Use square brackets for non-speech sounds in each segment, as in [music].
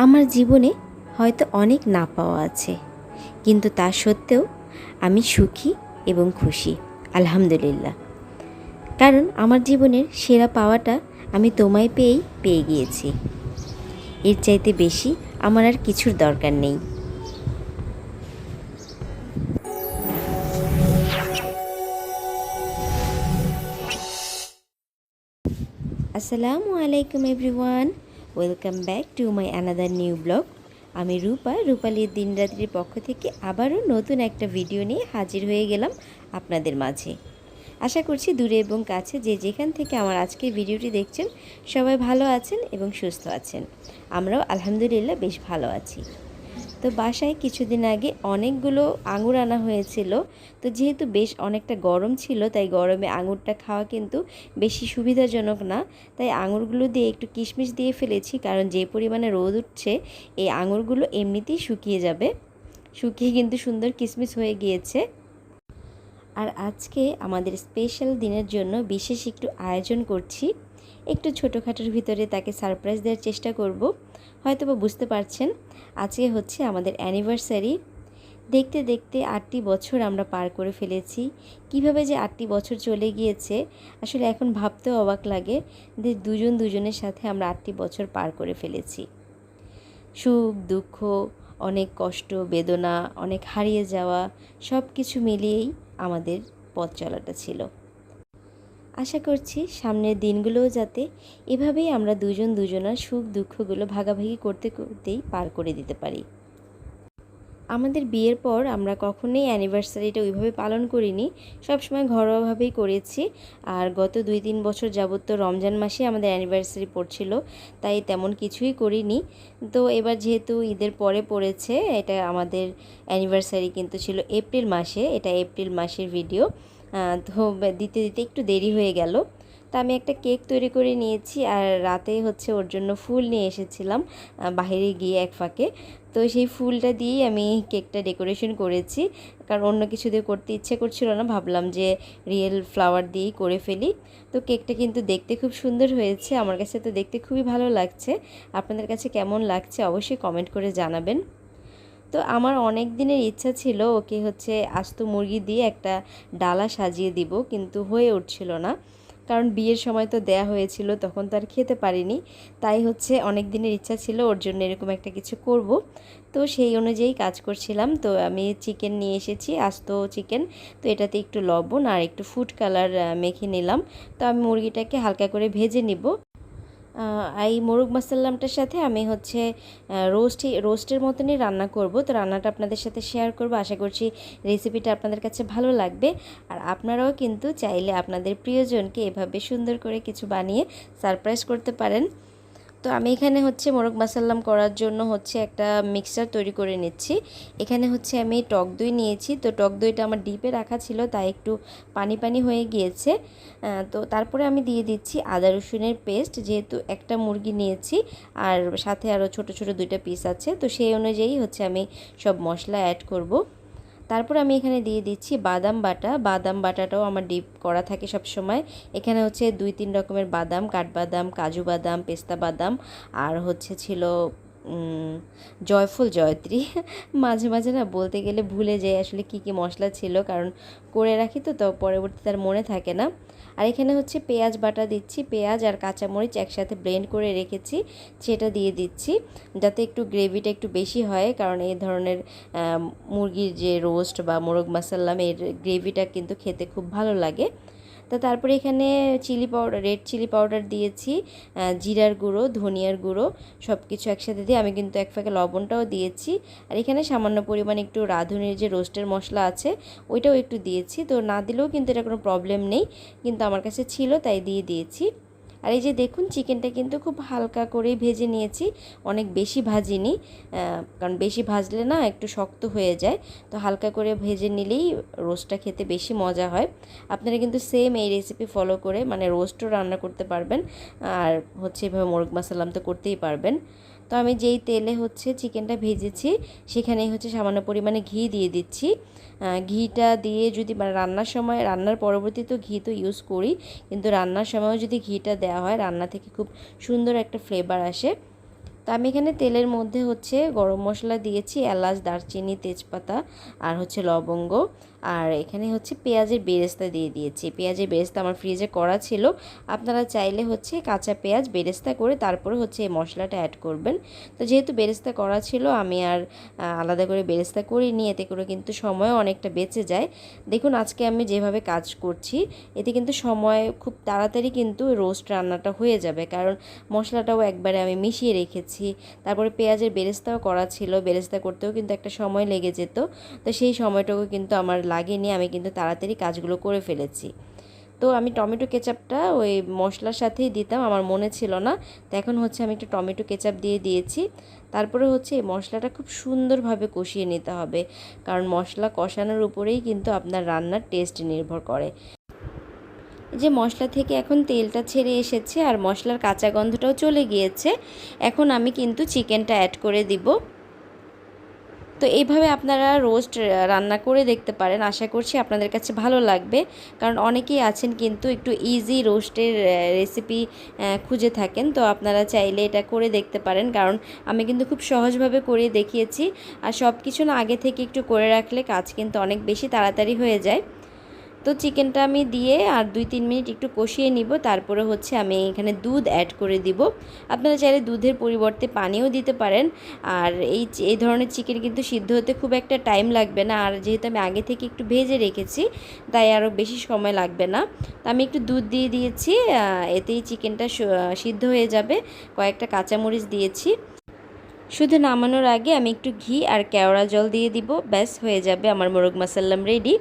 আমার জীবনে হয়তো অনেক না পাওয়া আছে। কিন্তু তা সত্ত্বেও আমি সুখী এবং খুশি, আলহামদুলিল্লাহ। কারণ আমার জীবনের সেরা পাওয়াটা আমি তোমায় পেয়েই পেয়ে গিয়েছি। এর চাইতে বেশি আমার আর কিছুর দরকার নেই। আসসালামু আলাইকুম, everyone. Welcome back to my another new blog আমি রূপা, রূপালির দিনরাত্রির পক্ষ থেকে আবারও নতুন একটা ভিডিও নিয়ে হাজির হয়ে গেলাম আপনাদের মাঝে। আশা করছি দূরে এবং কাছে যে যেখান থেকে আমার আজকের ভিডিওটি দেখছেন, সবাই ভালো আছেন এবং সুস্থ আছেন। আমরাও আলহামদুলিল্লাহ বেশ ভালো আছি। তো বাসায় কিছুদিন আগে অনেকগুলো আঙুর আনা হয়েছিল। তো যেহেতু বেশ অনেকটা গরম ছিল, তাই গরমে আঙুরটা খাওয়া কিন্তু বেশি সুবিধাজনক না। তাই আঙুরগুলো দিয়ে একটু কিশমিশ দিয়ে ফেলেছি, কারণ যে পরিমাণে রোদ উঠছে, এই আঙুরগুলো এমনিতেই শুকিয়ে যাবে। শুকিয়ে কিন্তু সুন্দর কিশমিশ হয়ে গিয়েছে। আর আজকে আমাদের স্পেশাল দিনের জন্য বিশেষ একটু আয়োজন করছি। একটু ছোটোখাটোর ভিতরে তাকে সারপ্রাইজ দেওয়ার চেষ্টা করব। হয়তো বা বুঝতে পারছেন, আজকে হচ্ছে আমাদের অ্যানিভার্সারি দেখতে দেখতে আটটি বছর আমরা পার করে ফেলেছি। কীভাবে যে আটটি বছর চলে গিয়েছে, আসলে এখন ভাবতেও অবাক লাগে যে দুজন দুজনের সাথে আমরা আটটি বছর পার করে ফেলেছি। সুখ, দুঃখ, অনেক কষ্ট, বেদনা, অনেক হারিয়ে যাওয়া সব কিছু মিলিয়েই আমাদের পথ চলাটা ছিল। আশা করছি সামনের দিনগুলোও যাতে এভাবেই আমরা দুজন দুজনার সুখ দুঃখগুলো ভাগাভাগি করতে করতেই পার করে দিতে পারি। আমাদের বিয়ের পর আমরা কখনোই অ্যানিভার্সারিটা ওইভাবে পালন করিনি। সবসময় ঘরোয়াভাবেই করেছি। আর গত দুই তিন বছর যাবত তো রমজান মাসে আমাদের অ্যানিভার্সারি পড়ছিল, তাই তেমন কিছুই করিনি। তো এবার যেহেতু ঈদের পরে পড়েছে, এটা আমাদের অ্যানিভার্সারি কিন্তু ছিল এপ্রিল মাসে, এটা এপ্রিল মাসের ভিডিও দিতে দিতে একটু দেরি হয়ে গেল। তা আমি একটা কেক তৈরি করে নিয়েছি আর রাতে হচ্ছে ওর জন্য ফুল নিয়ে এসেছিলাম বাইরে গিয়ে এক ফাঁকে। তো সেই ফুলটা দিয়েই আমি কেকটা ডেকোরেশন করেছি। কারণ অন্য কিছু দিয়ে করতে ইচ্ছে করছিল না, ভাবলাম যে রিয়েল ফ্লাওয়ার দিয়েই করে ফেলি। তো কেকটা কিন্তু দেখতে খুব সুন্দর হয়েছে, আমার কাছে তো দেখতে খুবই ভালো লাগছে। আপনাদের কাছে কেমন লাগছে অবশ্যই কমেন্ট করে জানাবেন। তো আমার অনেক দিনের ইচ্ছা ছিল ওকে হচ্ছে আস্ত মুরগি দিয়ে একটা ডালা সাজিয়ে দিব, কিন্তু হয়ে উঠছিল না। কারণ বিয়ের সময় তো দেয়া হয়েছিল, তখন তো আর খেতে পারিনি। তাই হচ্ছে অনেক দিনের ইচ্ছা ছিল ওর জন্য এরকম একটা কিছু করব। তো সেই অনুযায়ী কাজ করছিলাম। তো আমি চিকেন নিয়ে এসেছি, আস্ত চিকেন। তো এটাতে একটু লবণ আর একটু ফুড কালার মেখে নিলাম। তো আমি মুরগিটাকে হালকা করে ভেজে নিব। এই মোরগ মাসাল্লামটার সাথে আমি হচ্ছে রোস্ট রোস্টের মতনই রান্না করব। তো রান্নাটা আপনাদের সাথে শেয়ার করব। আশা করছি রেসিপিটা আপনাদের কাছে ভালো লাগবে। আর আপনারাও কিন্তু চাইলে আপনাদের প্রিয়জনকে এভাবে সুন্দর করে কিছু বানিয়ে সারপ্রাইজ করতে পারেন। তো আমি এখানে হচ্ছে মোরগ মাসাল্লাম করার জন্য হচ্ছে একটা মিক্সচার তৈরি করে নিচ্ছি। এখানে হচ্ছে আমি টক দই নিয়েছি। তো টক দইটা আমার ডিপে রাখা ছিল, তাই একটু পানি পানি হয়ে গিয়েছে। তো তারপরে আমি দিয়ে দিচ্ছি আদা রসুনের পেস্ট যেহেতু একটা মুরগি নিয়েছি, আর সাথে আরও ছোট ছোট দুইটা পিস আছে। তো সেই অনুযায়ী হচ্ছে আমি সব মশলা অ্যাড করব। তারপর আমি এখানে দিয়ে দিচ্ছি বাদাম বাটা। বাদাম বাটাটাও আমার ডিপ করা থাকে সব সময় এখানে হচ্ছে দুই, তিন রকমের বাদাম, কাঠবাদাম, কাজু বাদাম, পেস্তা বাদাম, আর হচ্ছে ছিল জয়ফুল জয়ত্রী। মাঝে মাঝে না বলতে গেলে ভুলে যাই আসলে কি কি মশলা ছিল, কারণ করে রাখি তো তো পরবর্তী তার মনে থাকে না। আর এখানে হচ্ছে পেঁয়াজ বাটা দিচ্ছি, পেঁয়াজ আর কাঁচামরিচ একসাথে ব্লেন্ড করে রেখেছি, সেটা দিয়ে দিচ্ছি, যাতে একটু গ্রেভিটা একটু বেশি হয়, কারণ এই ধরনের মুরগির যে রোস্ট বা মোরগ মাসাল্লাম, এর গ্রেভিটা কিন্তু খেতে খুব ভালো লাগে। তো তারপরে এখানে chilli powder red chilli powder দিয়েছি জিরার গুঁড়ো, ধনিয়ার গুঁড়ো সব কিছু একসাথে দিয়ে আমি কিন্তু এক ফাঁকে লবণটাও দিয়েছি। আর এখানে সামান্য পরিমাণে একটু রাঁধুনির যে রোস্টের মশলা আছে, ওইটাও একটু দিয়েছি। তো না দিলেও কিন্তু এটা কোনো প্রবলেম নেই, কিন্তু আমার কাছে ছিল, তাই দিয়ে দিয়েছি। আর এই যে দেখুন চিকেনটা কিন্তু খুব হালকা করেই ভেজে নিয়েছি। অনেক বেশি ভাজিনি কারণ বেশি ভাজলে না একটু শক্ত হয়ে যায়। তো হালকা করে ভেজে নিলেই রোস্টটা খেতে বেশি মজা হয়। আপনারা কিন্তু সেম এই রেসিপি ফলো করে মানে রোস্টও রান্না করতে পারবেন, আর হচ্ছে এভাবে মোরগ মাসালাম তো করতেই পারবেন। তো আমি যেই তেলে হচ্ছে চিকেনটা ভেজেছি, সেখানেই হচ্ছে সামান্য পরিমাণে ঘি দিয়ে দিচ্ছি। ঘিটা দিয়ে যদি মানে রান্নার সময়, রান্নার পরবর্তী তো ঘি তো ইউজ করি, কিন্তু রান্নার সময়ও যদি ঘিটা দেওয়া হয়, রান্না থেকে খুব সুন্দর একটা ফ্লেভার আসে। তো আমি এখানে তেলের মধ্যে হচ্ছে গরম মশলা দিয়েছি, এলাচ, দারচিনি, তেজপাতা আর হচ্ছে লবঙ্গ। আর এখানে হচ্ছে পেঁয়াজের বেরেস্তা দিয়ে দিয়েছি। পেঁয়াজের বেরেস্তা আমার ফ্রিজে করা ছিল। আপনারা চাইলে হচ্ছে কাঁচা পেঁয়াজ বেরেস্তা করে তারপরে হচ্ছে এই মশলাটা অ্যাড করবেন। তো যেহেতু বেরেস্তা করা ছিল, আমি আর আলাদা করে বেরেস্তা করিনি। এতে করে কিন্তু সময়ও অনেকটা বেঁচে যায়। দেখুন, আজকে আমি যেভাবে কাজ করছি, এতে কিন্তু সময় খুব তাড়াতাড়ি কিন্তু রোস্ট রান্নাটা হয়ে যাবে। কারণ মশলাটাও একবারে আমি মিশিয়ে রেখেছি। তারপরে পেঁয়াজের বেরেস্তাও করা ছিল। বেরেস্তা করতেও কিন্তু একটা সময় লেগে যেত। তো সেই সময়টুকু কিন্তু আমার লাগেনি আমি কিন্তু তাড়াতাড়ি কাজগুলো করে ফেলেছি। তো আমি টমেটো কেচাপটা ওই মশলার সাথেই দিতাম, আমার মনে ছিল না। তো এখন হচ্ছে আমি একটু টমেটো কেচাপ দিয়ে দিয়েছি। তারপরে হচ্ছে এই মশলাটা খুব সুন্দরভাবে কষিয়ে নিতে হবে, কারণ মশলা কষানোর উপরেই কিন্তু আপনার রান্নার টেস্ট নির্ভর করে। যে মশলা থেকে এখন তেলটা ছেড়ে এসেছে আর মশলার কাঁচা গন্ধটাও চলে গিয়েছে। এখন আমি কিন্তু চিকেনটা অ্যাড করে দিব। তো এইভাবে আপনারা রোস্ট রান্না করে দেখতে পারেন। আশা করছি আপনাদের কাছে ভালো লাগবে। কারণ অনেকেই আছেন কিন্তু একটু ইজি রোস্টের রেসিপি খুঁজে থাকেন। তো আপনারা চাইলে এটা করে দেখতে পারেন। কারণ আমি কিন্তু খুব সহজভাবে করে দেখিয়েছি। আর সব কিছু না আগে থেকে একটু করে রাখলে কাজ কিন্তু অনেক বেশি তাড়াতাড়ি হয়ে যায়। তো চিকেনটা আমি দিয়ে আর দুই তিন মিনিট একটু কষিয়ে নিব, তারপরে হচ্ছে আমি এখানে দুধ অ্যাড করে দিব। আপনারা চাইলে দুধের পরিবর্তে পানিও দিতে পারেন। আর এই এই ধরনের চিকেন কিন্তু সিদ্ধ হতে খুব একটা টাইম লাগবে না। আর যেহেতু আমি আগে থেকে একটু ভেজে রেখেছি, তাই আরও বেশি সময় লাগবে না। তো আমি একটু দুধ দিয়ে দিয়েছি এতেই চিকেনটা সিদ্ধ হয়ে যাবে। কয়েকটা কাঁচামরিচ দিয়েছি। শুধু নামানোর আগে আমি একটু ঘি আর কেওড়া জল দিয়ে দিব। ব্যাস, হয়ে যাবে আমার মোরগ মাসাল্লাম রেডি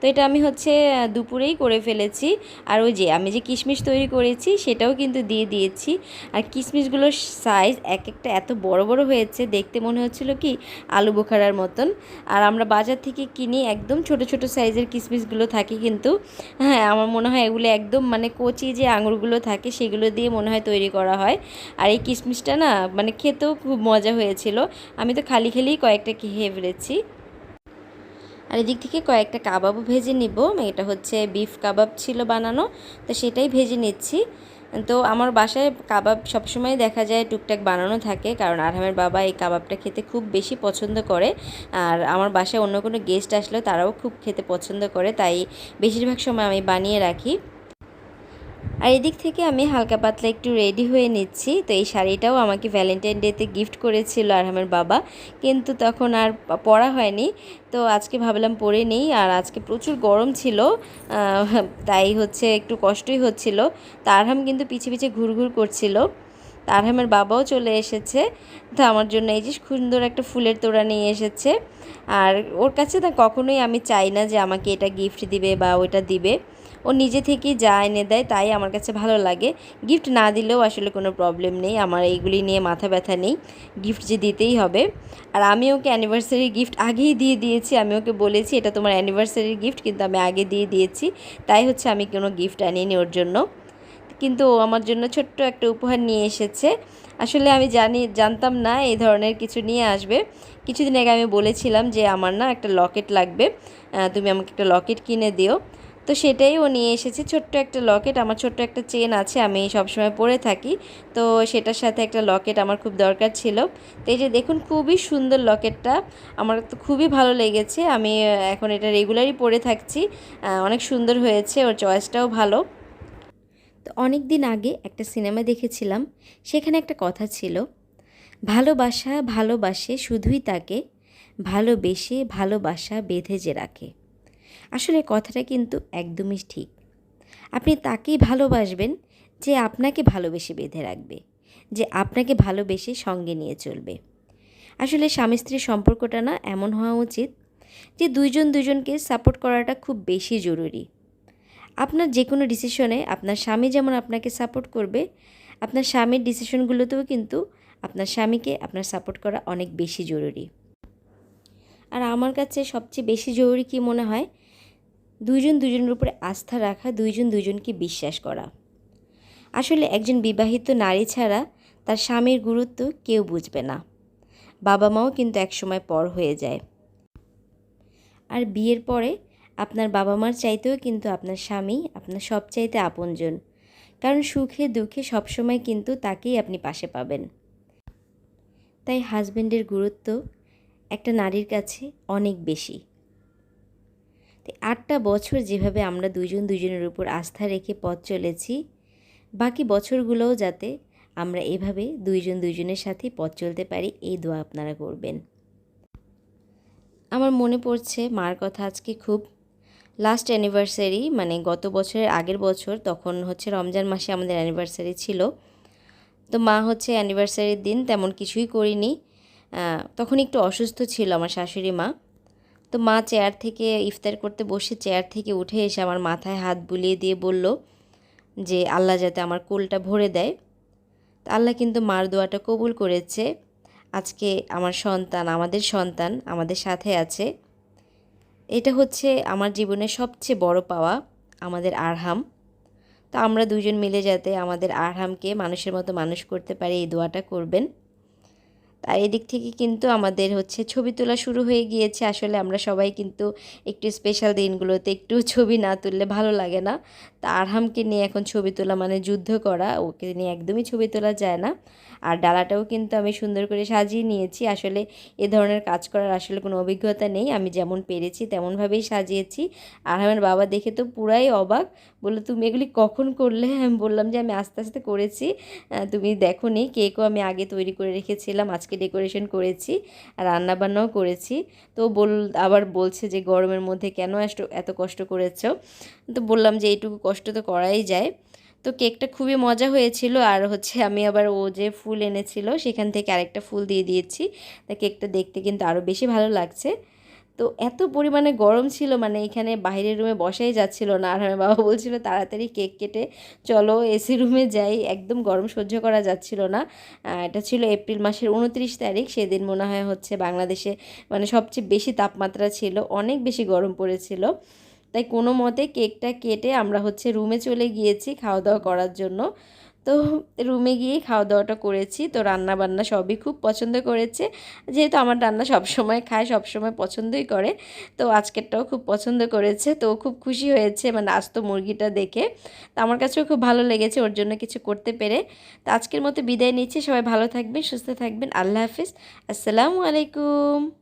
তো এটা আমি হচ্ছে দুপুরেই করে ফেলেছি। আর ওই যে আমি যে কিশমিশ তৈরি করেছি, সেটাও কিন্তু দিয়ে দিয়েছি। আর কিশমিশগুলোর সাইজ এক একটা এত বড় বড় হয়েছে, দেখতে মনে হচ্ছিল কি আলু বোখারার মতন। আর আমরা বাজার থেকে কিনি একদম ছোট ছোট সাইজের কিশমিশগুলো থাকে কিন্তু হ্যাঁ আমার মনে হয় এগুলো একদম মানে কচি যে আঙুরগুলো থাকে, সেগুলো দিয়ে মনে হয় তৈরি করা হয়। আর এই কিশমিশটা না মানে খেতেও খুব মজা হয়েছিল। আমি তো খালি খেলেই কয়েকটা খেয়ে ফেলেছি। আর এদিক থেকে কয়েকটা কাবাবও ভেজে নিব। এটা হচ্ছে বিফ কাবাব ছিল বানানো, তো সেটাই ভেজে নিচ্ছি। তো আমার বাসায় কাবাব সবসময় দেখা যায় টুকটাক বানানো থাকে, কারণ আরহামের বাবা এই কাবাবটা খেতে খুব বেশি পছন্দ করে। আর আমার বাসায় অন্য কোনো গেস্ট আসলেও তারাও খুব খেতে পছন্দ করে, তাই বেশিরভাগ সময় আমি বানিয়ে রাখি। আর এদিক থেকে আমি হালকা পাতলা একটু রেডি হয়ে নিচ্ছি। তো এই শাড়িটাও আমাকে ভ্যালেন্টাইন ডেতে গিফট করেছিল আর আমার বাবা। কিন্তু তখন আর পরা হয়নি। তো আজকে ভাবলাম পরে নেই। আর আজকে প্রচুর গরম ছিল। তাই হচ্ছে একটু কষ্টই হচ্ছিল। তারহাম কিন্তু পিছে পিছে ঘুরঘুর করছিল। তারহামের বাবাও চলে এসেছে। তো আমার জন্য এই যে সুন্দর একটা ফুলের তোড়া নিয়ে এসেছে। আর ওর কাছে না কখনোই আমি চাই না যে আমাকে এটা গিফট দিবে বা ওইটা দিবে। ও নিজে থেকেই যা এনে দেয় তাই আমার কাছে ভালো লাগে। গিফট না দিলেও আসলে কোনো প্রবলেম নেই। আমার এইগুলি নিয়ে মাথা ব্যথা নেই। গিফট যে দিতেই হবে। আর আমি ওকে অ্যানিভার্সারি গিফট আগেই দিয়ে দিয়েছি। আমি ওকে বলেছি, এটা তোমার অ্যানিভার্সারির গিফট কিন্তু আমি আগে দিয়ে দিয়েছি। তাই হচ্ছে আমি কোনো গিফট আনিনি ওর জন্য। কিন্তু ও আমার জন্য ছোট্ট একটা উপহার নিয়ে এসেছে। আসলে আমি জানি, জানতাম না এই ধরনের কিছু নিয়ে আসবে। কিছুদিন আগে আমি বলেছিলাম যে, আমার না একটা লকেট লাগবে। তুমি আমাকে একটা লকেট কিনে দিও। তো সেটাই ও নিয়ে এসেছে। ছোট্ট একটা লকেট, আমার ছোট্ট একটা চেন আছে, আমি সবসময় পরে থাকি। তো সেটার সাথে একটা লকেট আমার খুব দরকার ছিল। তো এই যে দেখুন, খুবই সুন্দর লকেটটা। আমার তো খুবই ভালো লেগেছে। আমি এখন এটা রেগুলারই পরে থাকছি। অনেক সুন্দর হয়েছে, ওর চয়েসটাও ভালো। তো অনেক দিন আগে একটা সিনেমা দেখেছিলাম, সেখানে একটা কথা ছিল, ভালোবাসা ভালোবাসে শুধুই তাকে, ভালোবেসে ভালোবাসা বেঁধে যে রাখে। আসলে কথাটা কিন্তু একদমই ঠিক। আপনি তাকেই ভালোবাসবেন যে আপনাকে ভালোবেসে বেঁধে রাখবে, যে আপনাকে ভালোবেসে সঙ্গে নিয়ে চলবে। আসলে স্বামী স্ত্রীর সম্পর্কটা না এমন হওয়া উচিত যে দুইজন দুজনকে সাপোর্ট করাটা খুব বেশি জরুরি। আপনার যে কোনো ডিসিশনে আপনার স্বামী যেমন আপনাকে সাপোর্ট করবে, আপনার স্বামীর ডিসিশনগুলোতেও কিন্তু আপনার স্বামীকে আপনার সাপোর্ট করা অনেক বেশি জরুরি। আর আমার কাছে সবচেয়ে বেশি জরুরি কি মনে হয়? দুইজন দুজনের উপরে আস্থা রাখা, দুইজন দুজনকে বিশ্বাস করা। আসলে একজন বিবাহিত নারী ছাড়া তার স্বামীর গুরুত্ব কেউ বুঝবে না। বাবা মাও কিন্তু একসময় পর হয়ে যায়। আর বিয়ের পরে আপনার বাবা মার চাইতেও কিন্তু আপনার স্বামী আপনার সব চাইতে আপনজন। কারণ সুখে দুঃখে সবসময় কিন্তু তাকেই আপনি পাশে পাবেন। তাই হাজব্যান্ডের গুরুত্ব একটা নারীর কাছে অনেক বেশি। তো আটটা বছর যেভাবে আমরা দুজন দুজনের উপর আস্থা রেখে পথ চলেছি, বাকি বছরগুলোও যাতে আমরা এভাবে দুইজন দুইজনের সাথে পথ চলতে পারি, এই দোয়া আপনারা করবেন। আমার মনে পড়ছে মার কথা আজকে খুব লাস্ট অ্যানিভার্সারি মানে গত বছরের আগের বছর, তখন হচ্ছে রমজান মাসে আমাদের অ্যানিভার্সারি ছিল। তো মা হচ্ছে অ্যানিভার্সারির দিন তেমন কিছুই করিনি। তখন একটু অসুস্থ ছিল আমার শাশুড়ি মা। তো মা চেয়ার থেকে ইফতার করতে বসে চেয়ার থেকে উঠে এসে আমার মাথায় হাত বুলিয়ে দিয়ে বলল যে, আল্লাহ যাতে আমার কোলটা ভরে দেয়। তো আল্লাহ কিন্তু মার দোয়াটা কবুল করেছে। আজকে আমার সন্তান, আমাদের সন্তান আমাদের সাথে আছে। এটা হচ্ছে আমার জীবনের সবচেয়ে বড় পাওয়া আমাদের আরহাম। তো আমরা দুজন মিলে যাতে আমাদের আরহামকে মানুষের মতো মানুষ করতে পারি, এই দোয়াটা করবেন। তার এদিক থেকে কিন্তু আমাদের হচ্ছে ছবি তোলা শুরু হয়ে গিয়েছে। আসলে আমরা সবাই কিন্তু একটু স্পেশাল দিনগুলোতে একটু [laughs] ছবি না তুললে ভালো লাগে না। তা আরহামকে নিয়ে এখন ছবি তোলা মানে যুদ্ধ করা, ওকে নিয়ে একদমই ছবি তোলা যায় না। আর ডালাটাও কিন্তু আমি সুন্দর করে সাজিয়ে নিয়েছি। আসলে এ ধরনের কাজ করার আসলে কোনো অভিজ্ঞতা নেই। আমি যেমন পেরেছি তেমনভাবেই সাজিয়েছি। আরহামের বাবা দেখে তো পুরাই অবাক। বলল, তুমি এগুলি কখন করলে? [laughs] আমি বললাম যে, আমি আস্তে আস্তে করেছি। তুমি দেখো নি কেকও আমি আগে তৈরি করে রেখেছিলাম। আজকে ডেকোরেশন করেছি আর রান্নাবান্নাও করেছি। তো বল, আবার বলছে যে গরমের মধ্যে কেন এত কষ্ট করেছ? তো বললাম যে এইটুকু কষ্ট তো করাই যায়। তো কেকটা খুবই মজা হয়েছিল আর হচ্ছে আমি আবার ও যে ফুল এনেছিল সেখান থেকে আরেকটা ফুল দিয়ে দিয়েছি। তা কেকটা দেখতে কিন্তু আরও বেশি ভালো লাগছে। তো এত পরিমাণে গরম ছিল মানে এখানে বাইরের রুমে বসাই যাচ্ছিল না। আর আমার বাবা বলছিল, তাড়াতাড়ি কেক কেটে চলো এসি রুমে যাই। একদম গরম সহ্য করা যাচ্ছিল না। এটা ছিল এপ্রিল মাসের উনত্রিশ তারিখ। সেদিন মনে হয় হচ্ছে বাংলাদেশে মানে সবচেয়ে বেশি তাপমাত্রা ছিল, অনেক বেশি গরম পড়েছিল। তাই কোনো মতে কেকটা কেটে আমরা হচ্ছে রুমে চলে গিয়েছি খাওয়া দাওয়া করার জন্য। তো রুমে গিয়ে খাওয়া দাওয়াটা করেছি। তো রান্না বান্না সবই খুব পছন্দ করেছে। যেহেতু আমার রান্না সব সময় খায়, সব সময় পছন্দই করে। তো আজকেরটাও খুব পছন্দ করেছে। তো খুব খুশি হয়েছে মানে আস্ত মুরগিটা দেখে। তো আমার কাছেও খুব ভালো লেগেছে ওর জন্য কিছু করতে পেরে। তো আজকের মতো বিদায় নিচ্ছি। সবাই ভালো থাকবেন, সুস্থ থাকবেন। আল্লাহ হাফিজ। আসসালামু আলাইকুম।